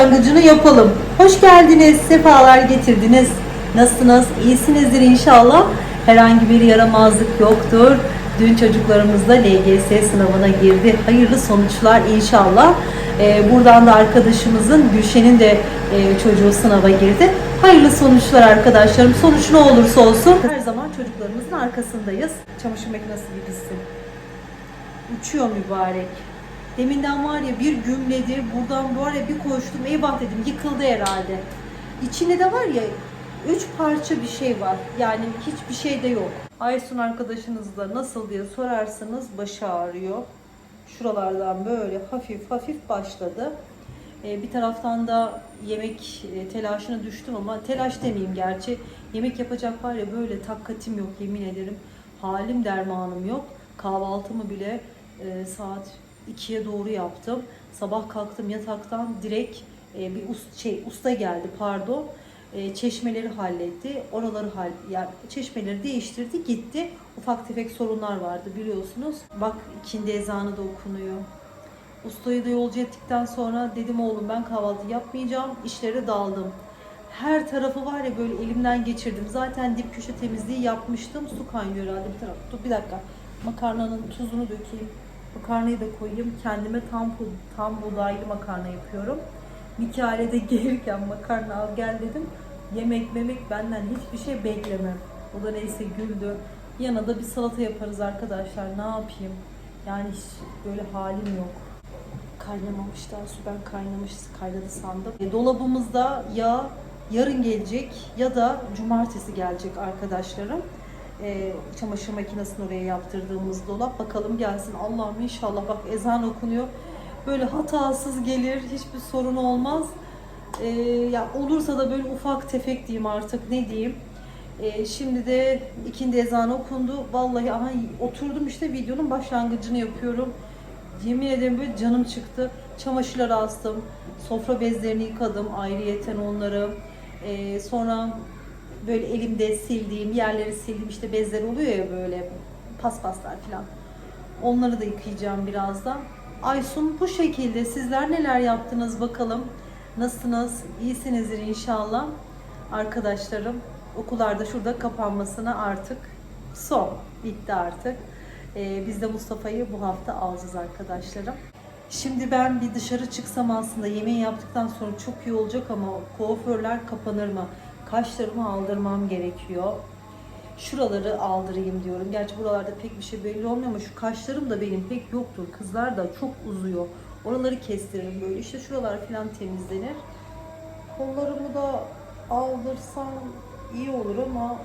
başlangıcını yapalım. Hoş geldiniz, sefalar getirdiniz. Nasılsınız? İyisinizdir inşallah. Herhangi bir yaramazlık yoktur. Dün çocuklarımız da LGS sınavına girdi. Hayırlı sonuçlar inşallah. Ee, buradan da arkadaşımızın Gülşen'in de e, çocuğu sınava girdi. Hayırlı sonuçlar arkadaşlarım. Sonuç ne olursa olsun her zaman çocuklarımızın arkasındayız. Çamaşır makinesi gibisin. Uçuyor mübarek. Deminden var ya bir gümledi. Buradan var ya bir koştum. Eyvah dedim yıkıldı herhalde. İçinde de var ya üç parça bir şey var. Yani hiçbir şey de yok. Aysun arkadaşınızla nasıl diye sorarsanız başı ağrıyor. Şuralardan böyle hafif hafif başladı. Ee, bir taraftan da yemek e, telaşına düştüm ama telaş demeyeyim gerçi. Yemek yapacak var ya böyle takatim yok yemin ederim. Halim dermanım yok. Kahvaltımı bile e, saat 2'ye doğru yaptım. Sabah kalktım yataktan direkt e, bir ust, şey, usta geldi pardon. E, çeşmeleri halletti. Oraları hal, yani çeşmeleri değiştirdi gitti. Ufak tefek sorunlar vardı biliyorsunuz. Bak ikindi ezanı da okunuyor. Ustayı da yolcu ettikten sonra dedim oğlum ben kahvaltı yapmayacağım. İşlere daldım. Her tarafı var ya böyle elimden geçirdim. Zaten dip köşe temizliği yapmıştım. Su kaynıyor herhalde bir taraf. Dur bir dakika. Makarnanın tuzunu dökeyim. Makarnayı da koyayım. Kendime tam tam buğdaylı makarna yapıyorum. Mikail'e de gelirken makarna al gel dedim. Yemek memek benden hiçbir şey beklemem. O da neyse güldü. Yana da bir salata yaparız arkadaşlar. Ne yapayım? Yani hiç böyle halim yok. Kaynamamış daha su ben kaynamış kaynadı sandım. E, dolabımızda ya yarın gelecek ya da cumartesi gelecek arkadaşlarım. E, çamaşır makinesini oraya yaptırdığımız dolap bakalım gelsin Allah'ım inşallah bak ezan okunuyor. Böyle hatasız gelir hiçbir sorun olmaz. E, ya olursa da böyle ufak tefek diyeyim artık ne diyeyim. E, şimdi de ikindi ezanı okundu. Vallahi aha, oturdum işte videonun başlangıcını yapıyorum. Yemin ederim böyle canım çıktı. Çamaşırları astım. Sofra bezlerini yıkadım. Ayrıyeten onları. Ee, sonra böyle elimde sildiğim yerleri sildim. işte bezler oluyor ya böyle paspaslar falan. Onları da yıkayacağım birazdan. Aysun bu şekilde. Sizler neler yaptınız bakalım. Nasılsınız? İyisinizdir inşallah. Arkadaşlarım okullarda şurada kapanmasına artık son. Bitti artık. Ee, biz de Mustafa'yı bu hafta alacağız arkadaşlarım. Şimdi ben bir dışarı çıksam aslında yemeği yaptıktan sonra çok iyi olacak ama kuaförler kapanır mı? Kaşlarımı aldırmam gerekiyor. Şuraları aldırayım diyorum. Gerçi buralarda pek bir şey belli olmuyor ama şu kaşlarım da benim pek yoktur. Kızlar da çok uzuyor. Oraları kestiririm böyle. İşte şuralar falan temizlenir. Kollarımı da aldırsam iyi olur ama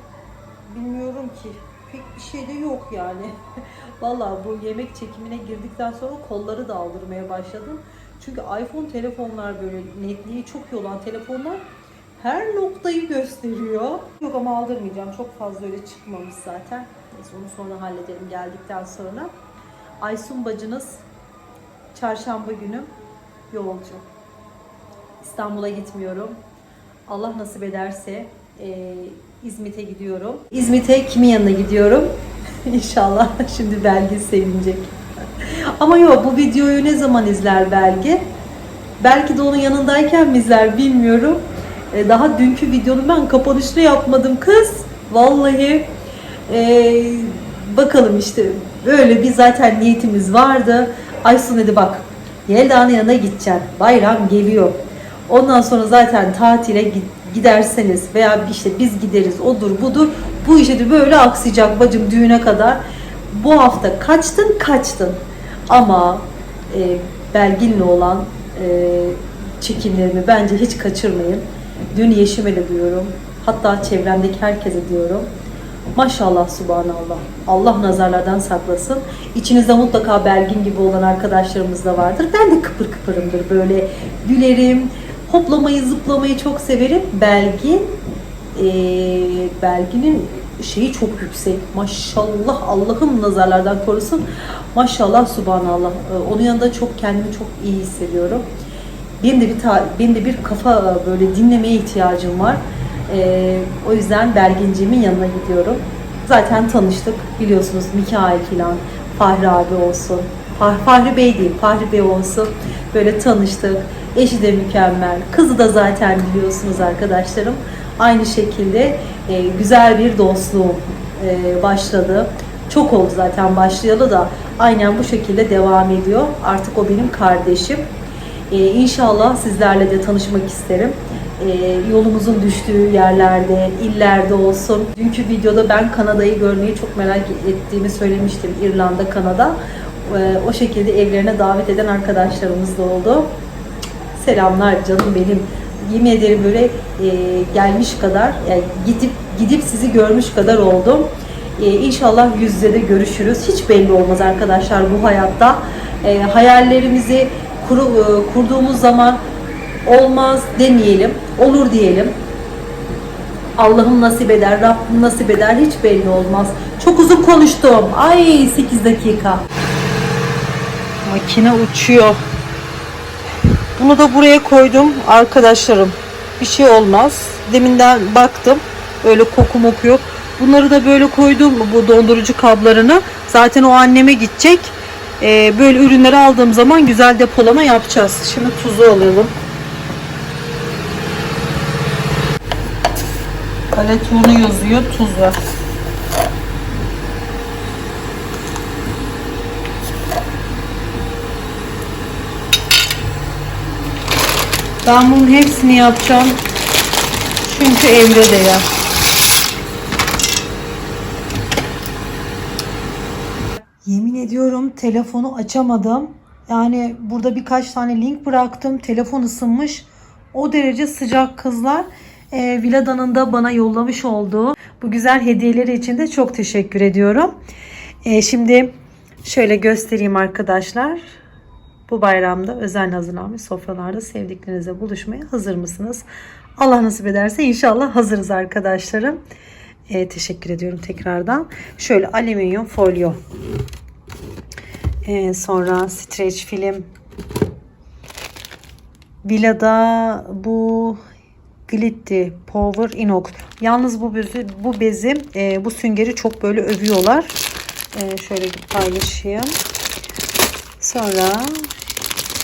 bilmiyorum ki. Pek bir şey de yok yani. Vallahi bu yemek çekimine girdikten sonra kolları da aldırmaya başladım. Çünkü iPhone telefonlar böyle netliği çok iyi olan telefonlar her noktayı gösteriyor. Yok ama aldırmayacağım. Çok fazla öyle çıkmamış zaten. Neyse onu sonra hallederim geldikten sonra. Aysun bacınız çarşamba günü yolcu. İstanbul'a gitmiyorum. Allah nasip ederse e, İzmit'e gidiyorum. İzmit'e kimin yanına gidiyorum? İnşallah şimdi Belge sevinecek. Ama yok bu videoyu ne zaman izler Belge? Belki de onun yanındayken mi izler bilmiyorum. E, daha dünkü videonun ben kapanışını yapmadım kız. Vallahi e, bakalım işte böyle bir zaten niyetimiz vardı. Aysun dedi bak Yelda'nın yanına gideceğim. Bayram geliyor. Ondan sonra zaten tatile gi- giderseniz veya işte biz gideriz odur budur. Bu işe de böyle aksayacak bacım düğüne kadar. Bu hafta kaçtın kaçtın. Ama e, Belgin'le olan e, çekimlerimi bence hiç kaçırmayın. Dün Yeşim'e de diyorum. Hatta çevremdeki herkese diyorum. Maşallah subhanallah. Allah nazarlardan saklasın. İçinizde mutlaka Belgin gibi olan arkadaşlarımız da vardır. Ben de kıpır kıpırımdır böyle gülerim. Hoplamayı zıplamayı çok severim. Belgin eee Belgin'in şeyi çok yüksek. Maşallah Allah'ım nazarlardan korusun. Maşallah subhanallah. Onun yanında çok kendimi çok iyi hissediyorum. Benim de bir ta- benim de bir kafa böyle dinlemeye ihtiyacım var. Ee, o yüzden Belginciğimin yanına gidiyorum. Zaten tanıştık biliyorsunuz Mikail filan, Fahri abi olsun. Fah- Fahri Bey değil, Fahri Bey olsun. Böyle tanıştık. Eşi de mükemmel. Kızı da zaten biliyorsunuz arkadaşlarım. Aynı şekilde e, güzel bir dostluğum e, başladı. Çok oldu zaten başlayalı da aynen bu şekilde devam ediyor. Artık o benim kardeşim. Ee, inşallah sizlerle de tanışmak isterim. Ee, yolumuzun düştüğü yerlerde, illerde olsun. Dünkü videoda ben Kanada'yı görmeyi çok merak ettiğimi söylemiştim. İrlanda, Kanada. Ee, o şekilde evlerine davet eden arkadaşlarımız da oldu. Selamlar canım benim. Yemin ederim böyle e, gelmiş kadar, yani gidip gidip sizi görmüş kadar oldum. E, inşallah yüz yüze de görüşürüz. Hiç belli olmaz arkadaşlar bu hayatta. E, hayallerimizi kuru, e, kurduğumuz zaman olmaz demeyelim, olur diyelim. Allah'ım nasip eder, Rabbim nasip eder hiç belli olmaz. Çok uzun konuştum. Ay 8 dakika. Makine uçuyor. Bunu da buraya koydum arkadaşlarım. Bir şey olmaz. Deminden baktım. Öyle koku moku yok. Bunları da böyle koydum bu dondurucu kablarını. Zaten o anneme gidecek. Ee, böyle ürünleri aldığım zaman güzel depolama yapacağız. Şimdi tuzu alalım. Palet unu yazıyor. Tuz var. Ben bunun hepsini yapacağım. Çünkü Emre de ya. Yemin ediyorum telefonu açamadım. Yani burada birkaç tane link bıraktım. Telefon ısınmış. O derece sıcak kızlar. Ee, Vilada'nın da bana yollamış olduğu bu güzel hediyeleri için de çok teşekkür ediyorum. Ee, şimdi şöyle göstereyim arkadaşlar. Bu bayramda özel hazırlanmış sofralarda sevdiklerinizle buluşmaya hazır mısınız? Allah nasip ederse inşallah hazırız arkadaşlarım. Ee, teşekkür ediyorum tekrardan. Şöyle alüminyum folyo. Ee, sonra streç film. Villada bu Glitti Power Inox. Yalnız bu bezi, bu bezi, e, bu süngeri çok böyle övüyorlar. E, şöyle paylaşayım. Sonra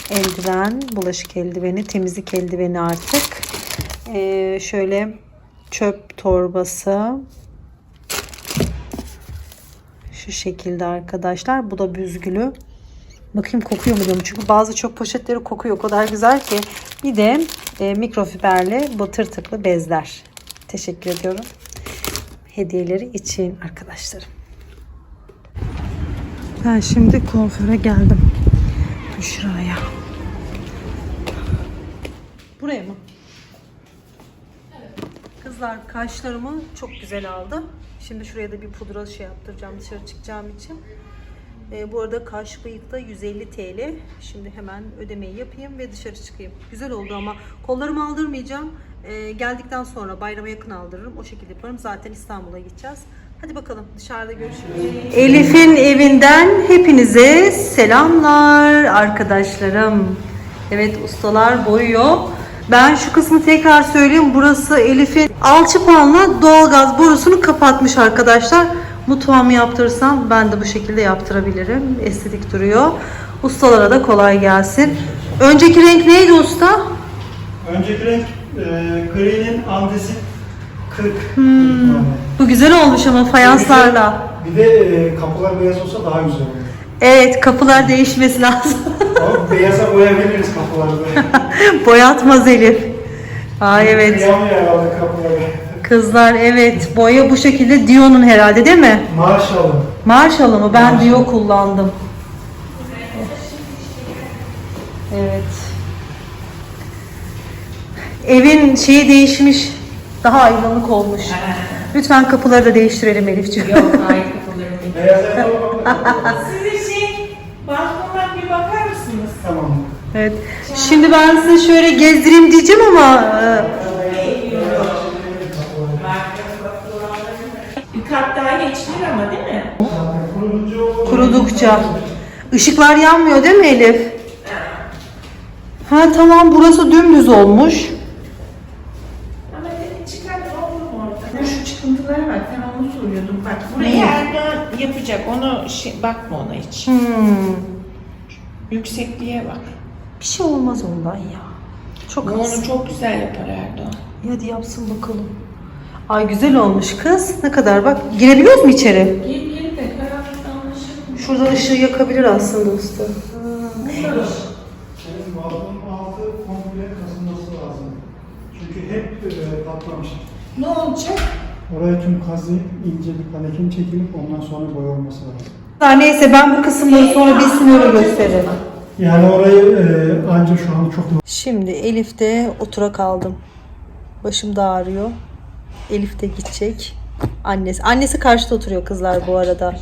eldiven, bulaşık eldiveni, temizlik eldiveni artık. Ee, şöyle çöp torbası. Şu şekilde arkadaşlar. Bu da büzgülü. Bakayım kokuyor mu diyorum. Çünkü bazı çöp poşetleri kokuyor. O kadar güzel ki. Bir de e, mikrofiberli bu tırtıklı bezler. Teşekkür ediyorum. Hediyeleri için arkadaşlarım. Ben şimdi kuaföre geldim. Büşra'ya. Buraya mı? Kızlar kaşlarımı çok güzel aldı. Şimdi şuraya da bir pudra şey yaptıracağım dışarı çıkacağım için. Ee, bu arada kaş bıyıkta 150 TL. Şimdi hemen ödemeyi yapayım ve dışarı çıkayım. Güzel oldu ama kollarımı aldırmayacağım. Ee, geldikten sonra bayrama yakın aldırırım. O şekilde yaparım. Zaten İstanbul'a gideceğiz. Hadi bakalım dışarıda görüşürüz. Elif'in evinden hepinize selamlar arkadaşlarım. Evet ustalar boyuyor. Ben şu kısmı tekrar söyleyeyim. Burası Elif'in alçıpanla doğalgaz borusunu kapatmış arkadaşlar. Mutfağımı yaptırırsam ben de bu şekilde yaptırabilirim. Estetik duruyor. Ustalara da kolay gelsin. Önceki renk neydi usta? Önceki renk e, gri'nin andesi 40. Hmm. Bu güzel olmuş ama fayanslarla. Bir de e, kapılar beyaz olsa daha güzel olur. Evet kapılar değişmesi lazım. Ama beyaza boyayabiliriz kapıları. Boyatmaz Elif. Aa evet. Kıyamıyor herhalde kapıları. Kızlar evet. Boya bu şekilde Dio'nun herhalde değil mi? Maşallah. Marshall'ı mı? Ben Marshall. Dio kullandım. Evet. Evin şeyi değişmiş. Daha aydınlık olmuş. Lütfen kapıları da değiştirelim Elifciğim. Yok hayır kapılarım değil. Beyaz şey balkondan bir bakar mısınız? tamam. Evet. Şimdi ben size şöyle gezdireyim diyeceğim ama e, Bir kat daha geçilir ama değil mi? Kurudukça. Işıklar yanmıyor değil mi Elif? Ha tamam burası dümdüz olmuş. Ama dedi çıkar olur mu orada? Şu çıkıntılara bak sen onu soruyordun. Bak buraya Erdoğan yapacak onu şey, bakma ona hiç. Hmm. Yüksekliğe bak. Bir şey olmaz ondan ya. Çok Onu az. çok güzel yapar Erdoğan. Hadi yapsın bakalım. Ay güzel olmuş kız. Ne kadar bak. Girebiliyoruz mu içeri? Gel gel de karanlıkta anlaşılmıyor. Şurada ışığı yakabilir aslında usta. Senin balkonun altı komple kazınması lazım. Çünkü hep e, patlamış. Ne olacak? Orayı tüm kazıyıp ince bir kanekin çekilip ondan sonra boyanması lazım. Ha, neyse ben bu kısımları sonra bitsin öyle gösteririm. Yani orayı e, anca şu an çok Şimdi Elif'te otura kaldım. Başım da ağrıyor. Elif de gidecek. Annesi. Annesi karşıda oturuyor kızlar bu arada.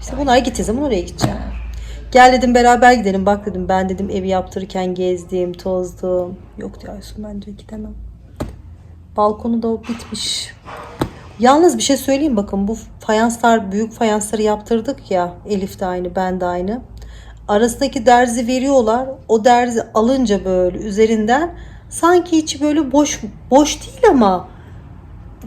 İşte bunlar gideceği zaman oraya gideceğim. Gel dedim beraber gidelim. Bak dedim ben dedim evi yaptırırken gezdim, tozdum. Yok diyor Aysun bence gidemem. Balkonu da bitmiş. Yalnız bir şey söyleyeyim bakın bu fayanslar büyük fayansları yaptırdık ya Elif de aynı ben de aynı. Arasındaki derzi veriyorlar. O derzi alınca böyle üzerinden sanki içi böyle boş boş değil ama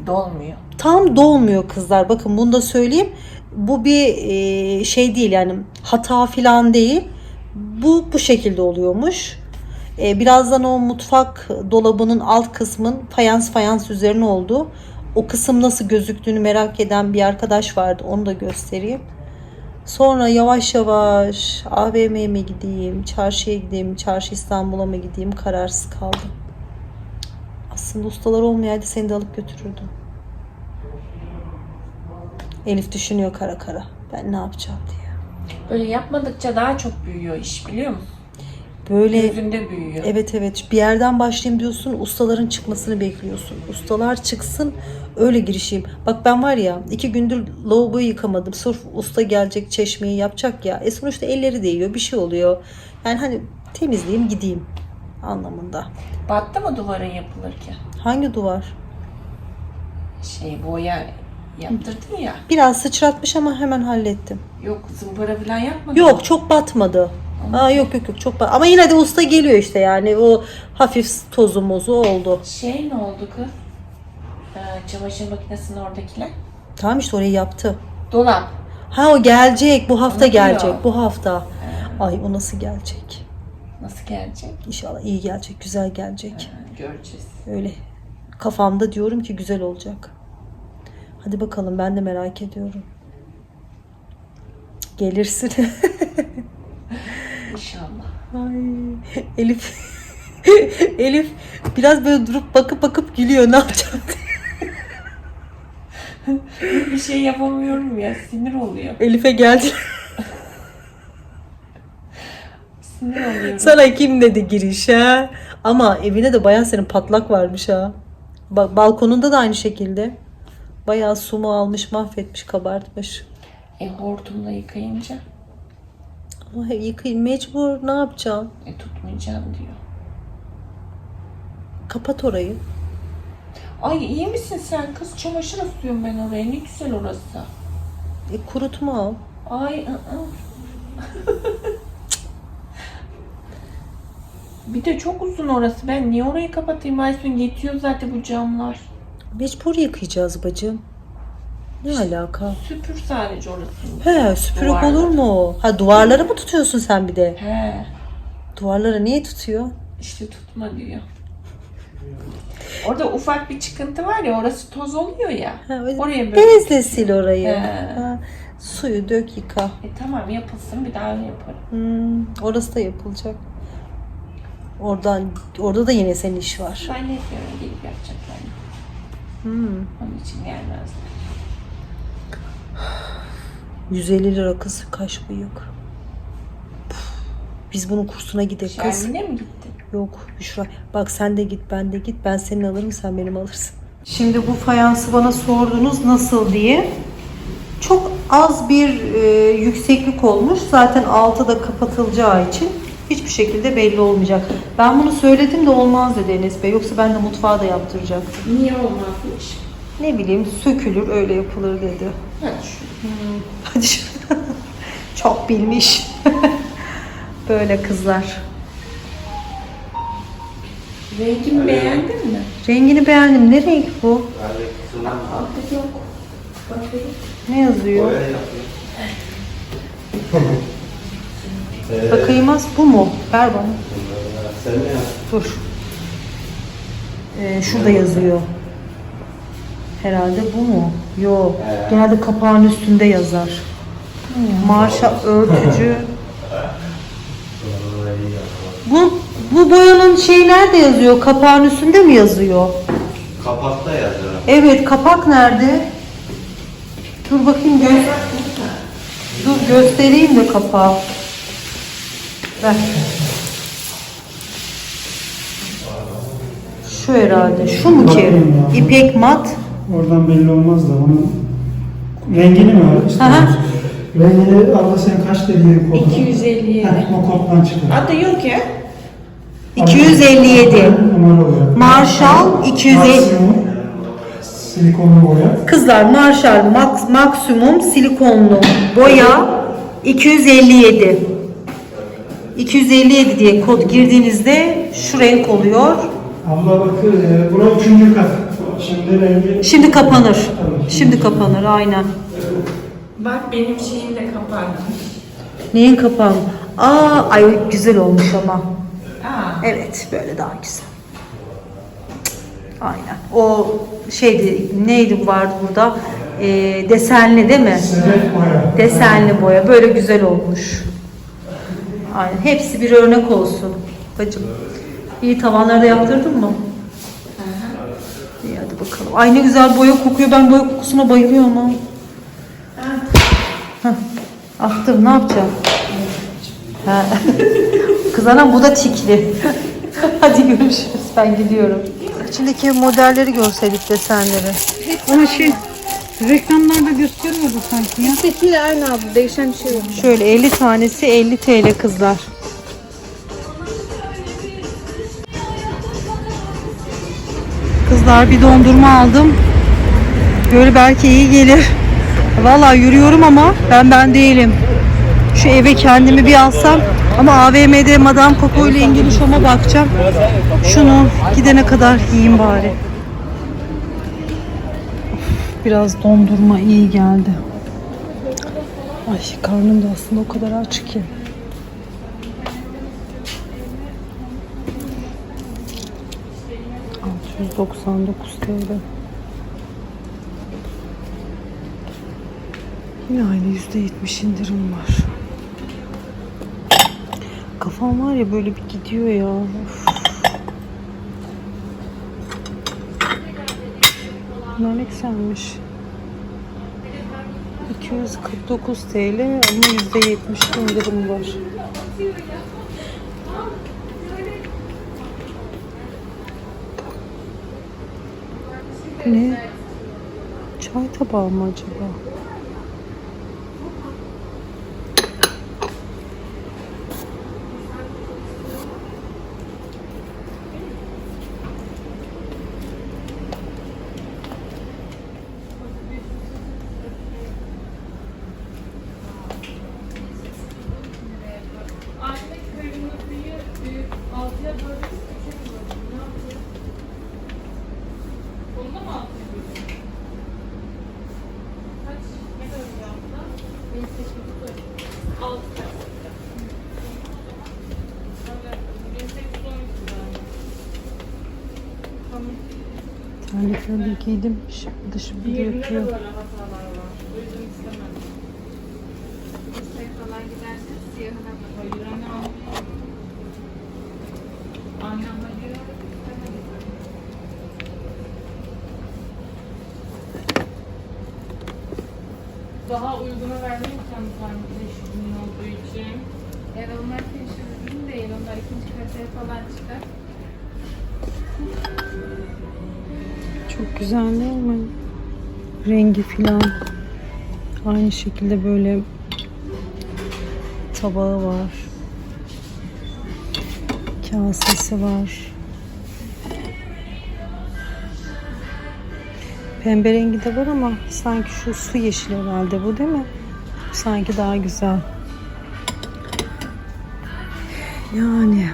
Dolmuyor. tam dolmuyor kızlar. Bakın bunu da söyleyeyim. Bu bir e, şey değil yani hata falan değil. Bu bu şekilde oluyormuş. E, birazdan o mutfak dolabının alt kısmın fayans fayans üzerine oldu. O kısım nasıl gözüktüğünü merak eden bir arkadaş vardı. Onu da göstereyim. Sonra yavaş yavaş AVM'ye mi gideyim, çarşıya gideyim, çarşı İstanbul'a mı gideyim kararsız kaldım. Aslında ustalar olmayaydı seni de alıp götürürdüm. Elif düşünüyor kara kara. Ben ne yapacağım diye. Böyle yapmadıkça daha çok büyüyor iş biliyor musun? Böyle Gözünde büyüyor. evet evet bir yerden başlayayım diyorsun ustaların çıkmasını bekliyorsun. Ustalar çıksın öyle girişeyim. Bak ben var ya iki gündür lavaboyu yıkamadım. Sırf usta gelecek çeşmeyi yapacak ya. E sonuçta elleri değiyor bir şey oluyor. Yani hani temizleyeyim gideyim anlamında. Battı mı duvarın yapılırken? Hangi duvar? Şey boya yaptırdın ya. Biraz sıçratmış ama hemen hallettim. Yok zımpara falan yapmadın Yok mı? çok batmadı. Aa, yok yok yok çok. Ama yine de usta geliyor işte yani o hafif tozu mozu oldu. Şey ne oldu kız? Ee, çamaşır makinesinin oradakiler. Tamam işte orayı yaptı. Dolap. Ha o gelecek bu hafta Onu diyor. gelecek bu hafta. Ay o nasıl gelecek? Nasıl gelecek? İnşallah iyi gelecek güzel gelecek. Ha, göreceğiz. Öyle kafamda diyorum ki güzel olacak. Hadi bakalım ben de merak ediyorum. Gelirsin. İnşallah. Ay Elif Elif biraz böyle durup bakıp bakıp gülüyor ne yapacak Bir şey yapamıyorum ya. Sinir oluyor. Elif'e geldi. Sinir oluyorum. Sana kim dedi giriş ha? Ama evine de bayağı senin patlak varmış ha. Bak balkonunda da aynı şekilde. Bayağı su mu almış, mahvetmiş, kabartmış. E hortumla yıkayınca Ama yıkayın mecbur. Ne yapacaksın? e, tutmayacağım diyor. Kapat orayı. Ay iyi misin sen kız? Çamaşır asıyorum ben oraya. Ne güzel orası. E, kurutma al. Ay ı-ı. Bir de çok uzun orası. Ben niye orayı kapatayım Aysun? Yetiyor zaten bu camlar. Mecbur yıkayacağız bacım. Ne alaka? Süpür sadece orasını. He süpürük Duvarları. olur mu? Ha duvarları mı tutuyorsun sen bir de? He. Duvarları niye tutuyor? İşte tutma diyor. Orada ufak bir çıkıntı var ya orası toz oluyor ya. Ha, öyle Oraya böyle. Bezle sil orayı. He. Ha, suyu dök yıka. E tamam yapılsın bir daha yaparım. Hmm, orası da yapılacak. Oradan orada da yine senin iş var. Zannetmiyorum gelip yapacaklar. Hmm. Onun için gelmezler. 150 lira kız kaş bıyık. Biz bunun kursuna gidelim kız. Şermin'e mi gittin? Yok Büşra. Bak sen de git ben de git. Ben senin alırım sen benim alırsın. Şimdi bu fayansı bana sordunuz nasıl diye. Çok az bir e, yükseklik olmuş. Zaten altı da kapatılacağı için hiçbir şekilde belli olmayacak. Ben bunu söyledim de olmaz dedi Enes Bey. Yoksa ben de mutfağı da yaptıracaktım. Niye olmazmış? Ne bileyim sökülür öyle yapılır dedi. Hadi şu. Hadi şu. Çok bilmiş. Böyle kızlar. Rengimi beğendin mi? Rengini beğendim. Ne renk bu? Altta yok. Bakayım. Ne yazıyor? Bakayım az bu mu? Ver bana. Sen ne Dur. Ee, şurada yazıyor. Herhalde bu mu? Yok. Genelde kapağın üstünde yazar. Marşa örtücü. Bu bu boyanın şey nerede yazıyor? Kapağın üstünde mi yazıyor? Kapakta yazıyor. Evet, kapak nerede? Dur bakayım göz. Dur göstereyim de kapağı. Ver. Şu herhalde. Şu mu ki? İpek mat. Oradan belli olmaz da onun rengini mi var? Hı hı. Rengini abla sen kaç dediğin kodun? 257. Heh, o koddan çıkar. Adı yok ya. 257. Numara olarak. Marshall 250. Maksimum silikonlu boya. Kızlar Marshall Max, maksimum silikonlu boya 257. 257 diye kod girdiğinizde şu renk oluyor. Abla bak e, bura üçüncü kat. Şimdi rengi Şimdi kapanır. Şimdi kapanır aynen. Bak benim şeyim de kapandı. Neyin kapağı? Aa ay güzel olmuş ama. Aa. Evet böyle daha güzel. Aynen. O şeydi neydi vardı burada? Ee, desenli değil mi? boya. Desenli boya böyle güzel olmuş. Aynen. Hepsi bir örnek olsun. Bacım. İyi tavanları da yaptırdın mı? Ay ne güzel boya kokuyor. Ben boya kokusuna bayılıyorum ha. Hah, Attım ne yapacağım? Ha. Kız anam bu da tikli. hadi görüşürüz. Ben gidiyorum. İçindeki modelleri görseydik desenleri. Ama şey reklamlarda gösteriyordu sanki ya. Üsttekiyle aynı abi. Değişen bir şey yok. Şöyle 50 tanesi 50 TL kızlar. Kızlar bir dondurma aldım. Böyle belki iyi gelir. Vallahi yürüyorum ama ben ben değilim. Şu eve kendimi bir alsam ama AVM'de Madame Coco ile ilgili şoma bakacağım. Şunu gidene kadar yiyeyim bari. Biraz dondurma iyi geldi. Ay karnım da aslında o kadar aç ki. ...699 TL. Aynı %70 indirim var. Kafam var ya böyle bir gidiyor ya. Of. Bunlar ne güzelmiş. 249 TL ama %70 indirim var. Ne? Çay tabağı mı acaba? Terlikleri giydim. Şimdi dışı bir yapıyor. Daha uyguna verdim kendi parmakla ürün olduğu için. Yani onlar değil. Onlar ikinci kaliteye falan çıkar. Çok güzel değil mi? Rengi filan. Aynı şekilde böyle tabağı var. Kasesi var. Pembe rengi de var ama sanki şu su yeşil herhalde bu değil mi? Sanki daha güzel. Yani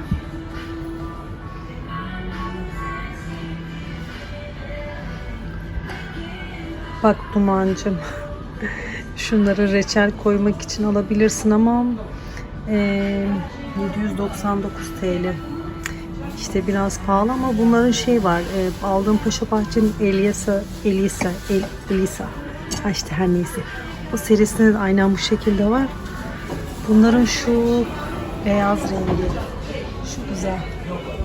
Bak Dumancım. Şunları reçel koymak için alabilirsin ama eee, 799 TL. işte biraz pahalı ama bunların şey var. E, aldığım Paşa Bahçe'nin Elisa, Elisa, El, Elisa. Ha işte her neyse. O serisinde de aynen bu şekilde var. Bunların şu beyaz rengi. Şu güzel.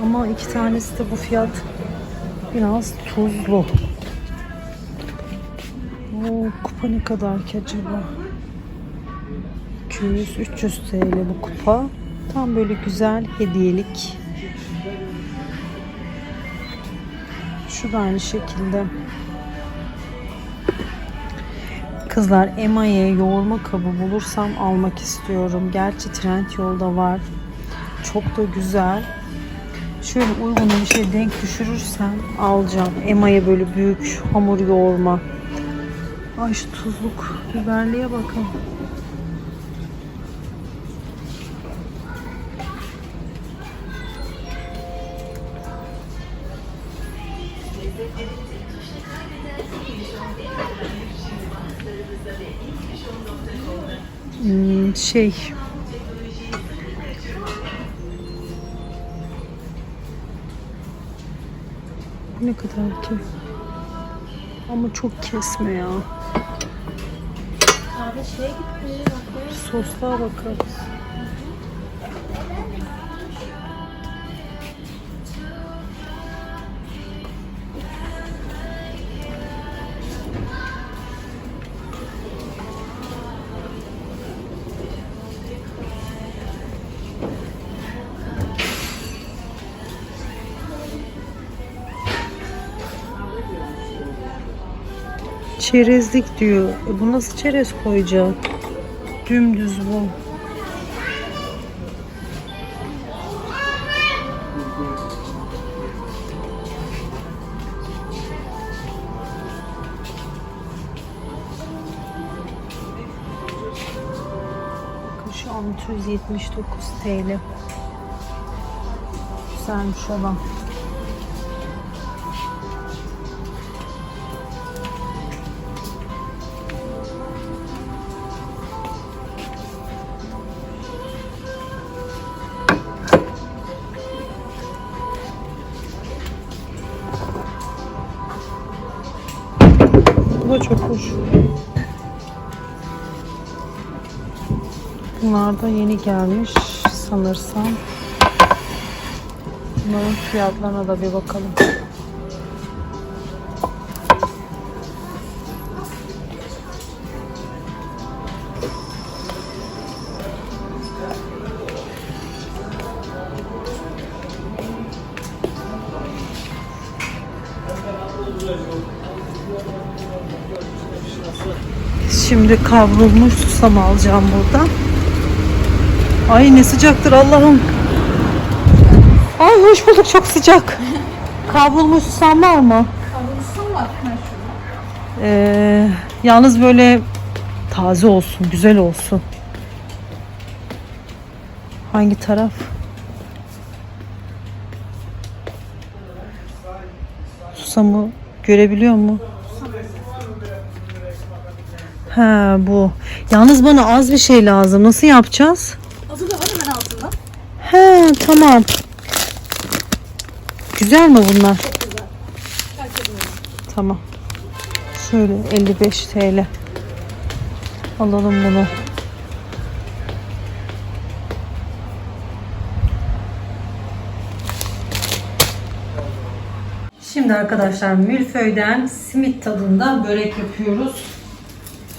Ama iki tanesi de bu fiyat biraz tuzlu. Kupa ne kadar ki acaba? 200-300 TL bu kupa. Tam böyle güzel hediyelik. Şu da aynı şekilde. Kızlar emaye yoğurma kabı bulursam almak istiyorum. Gerçi trend yolda var. Çok da güzel. Şöyle uygun bir şey denk düşürürsem alacağım. Emaye böyle büyük hamur yoğurma. Ay şu tuzluk biberliğe bakın. Hmm, şey ne kadar ki? Ama çok kesme ya. Sosluğa bakarız. Çerezlik diyor. E bu nasıl çerez koyacak? Dümdüz bu. Şu 679 TL. Güzelmiş olan. Hoş. Bunlar da yeni gelmiş sanırsam. Bunların fiyatlarına da bir bakalım. Şimdi kavrulmuş susam alacağım buradan. Ay ne sıcaktır Allah'ım. Ay hoş bulduk çok sıcak. Kavrulmuş susam var mı? Kavrulmuş var. Ee, yalnız böyle taze olsun, güzel olsun. Hangi taraf? Susamı görebiliyor mu? Ha bu. Yalnız bana az bir şey lazım. Nasıl yapacağız? Azı da var hemen altında. He tamam. Güzel mi bunlar? Tamam. Şöyle 55 TL. Alalım bunu. Şimdi arkadaşlar milföyden simit tadında börek yapıyoruz.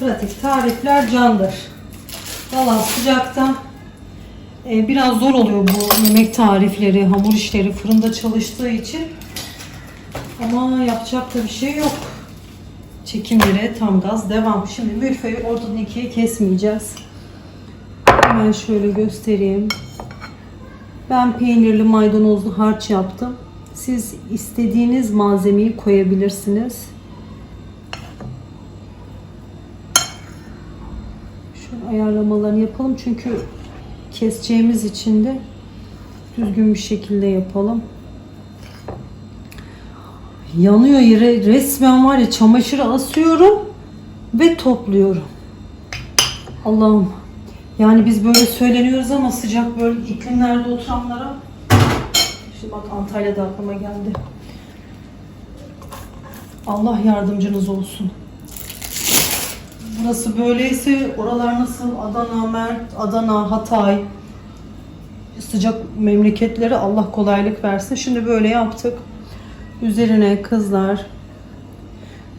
Pratik tarifler candır. Valla sıcakta e, biraz zor oluyor bu yemek tarifleri, hamur işleri fırında çalıştığı için. Ama yapacak da bir şey yok. Çekimlere tam gaz devam. Şimdi milföyü ortadan ikiye kesmeyeceğiz. Hemen şöyle göstereyim. Ben peynirli maydanozlu harç yaptım. Siz istediğiniz malzemeyi koyabilirsiniz. Şöyle ayarlamalarını yapalım çünkü keseceğimiz için de düzgün bir şekilde yapalım. Yanıyor yere resmen var ya çamaşırı asıyorum ve topluyorum. Allah'ım. Yani biz böyle söyleniyoruz ama sıcak böyle iklimlerde oturanlara Şimdi bak Antalya'da aklıma geldi. Allah yardımcınız olsun. Burası böyleyse oralar nasıl? Adana, Mert, Adana, Hatay. Sıcak memleketleri Allah kolaylık versin. Şimdi böyle yaptık. Üzerine kızlar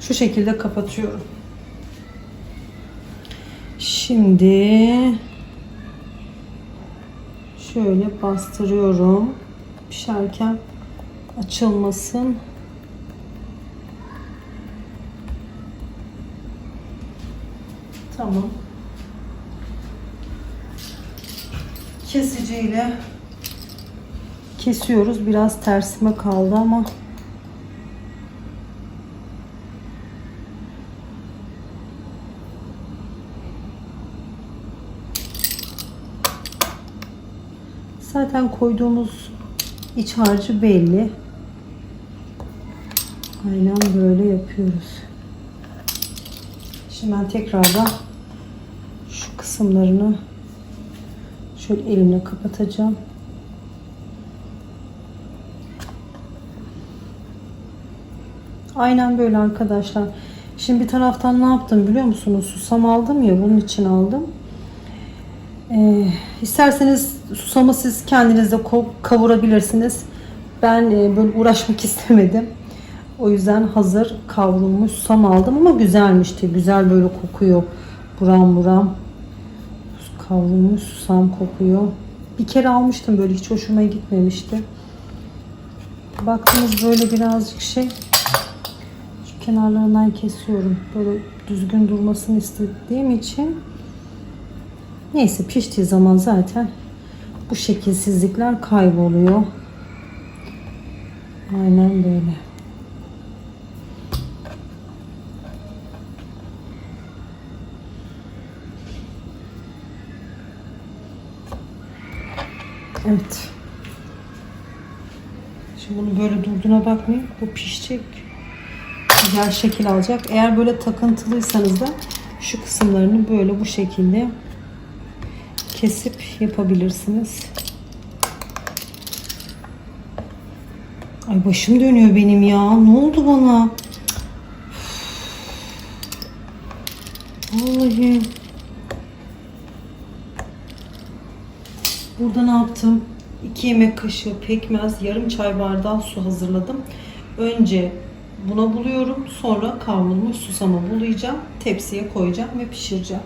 şu şekilde kapatıyorum. Şimdi şöyle bastırıyorum. Pişerken açılmasın. Tamam. Kesiciyle kesiyoruz. Biraz tersime kaldı ama Zaten koyduğumuz iç harcı belli. Aynen böyle yapıyoruz. Şimdi ben tekrardan şu kısımlarını şöyle elimle kapatacağım. Aynen böyle arkadaşlar. Şimdi bir taraftan ne yaptım biliyor musunuz? Susam aldım ya bunun için aldım. Ee, isterseniz susamı siz kendiniz de kavurabilirsiniz. Ben e, böyle uğraşmak istemedim. O yüzden hazır kavrulmuş susam aldım ama güzelmişti. Güzel böyle kokuyor. Buram buram. Kavrulmuş susam kokuyor. Bir kere almıştım böyle hiç hoşuma gitmemişti. Baktınız böyle birazcık şey. Şu kenarlarından kesiyorum. Böyle düzgün durmasını istediğim için. Neyse piştiği zaman zaten bu şekilsizlikler kayboluyor. Aynen böyle. Evet. Şimdi bunu böyle durduğuna bakmayın. Bu pişecek. Güzel şekil alacak. Eğer böyle takıntılıysanız da şu kısımlarını böyle bu şekilde kesip yapabilirsiniz. Ay başım dönüyor benim ya. Ne oldu bana? Vallahi. Burada ne yaptım? 2 yemek kaşığı pekmez, yarım çay bardağı su hazırladım. Önce buna buluyorum. Sonra kavrulmuş susama bulayacağım. Tepsiye koyacağım ve pişireceğim.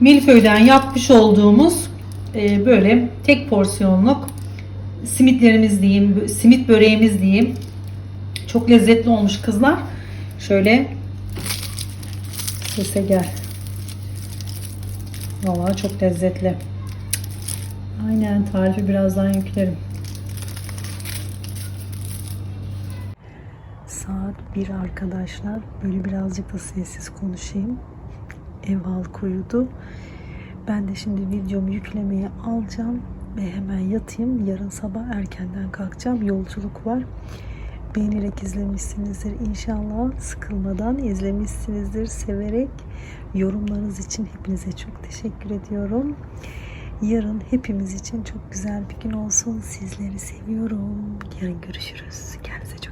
Milföy'den yapmış olduğumuz e, böyle tek porsiyonluk simitlerimiz diyeyim, simit böreğimiz diyeyim. Çok lezzetli olmuş kızlar. Şöyle sese gel. Vallahi çok lezzetli. Aynen tarifi birazdan yüklerim. Saat 1 arkadaşlar. Böyle birazcık da sessiz konuşayım. Ev halkı uyudu. Ben de şimdi videomu yüklemeye alacağım ve hemen yatayım. Yarın sabah erkenden kalkacağım. Yolculuk var. Beğenerek izlemişsinizdir inşallah. Sıkılmadan izlemişsinizdir. Severek yorumlarınız için hepinize çok teşekkür ediyorum. Yarın hepimiz için çok güzel bir gün olsun. Sizleri seviyorum. Yarın görüşürüz. Kendinize çok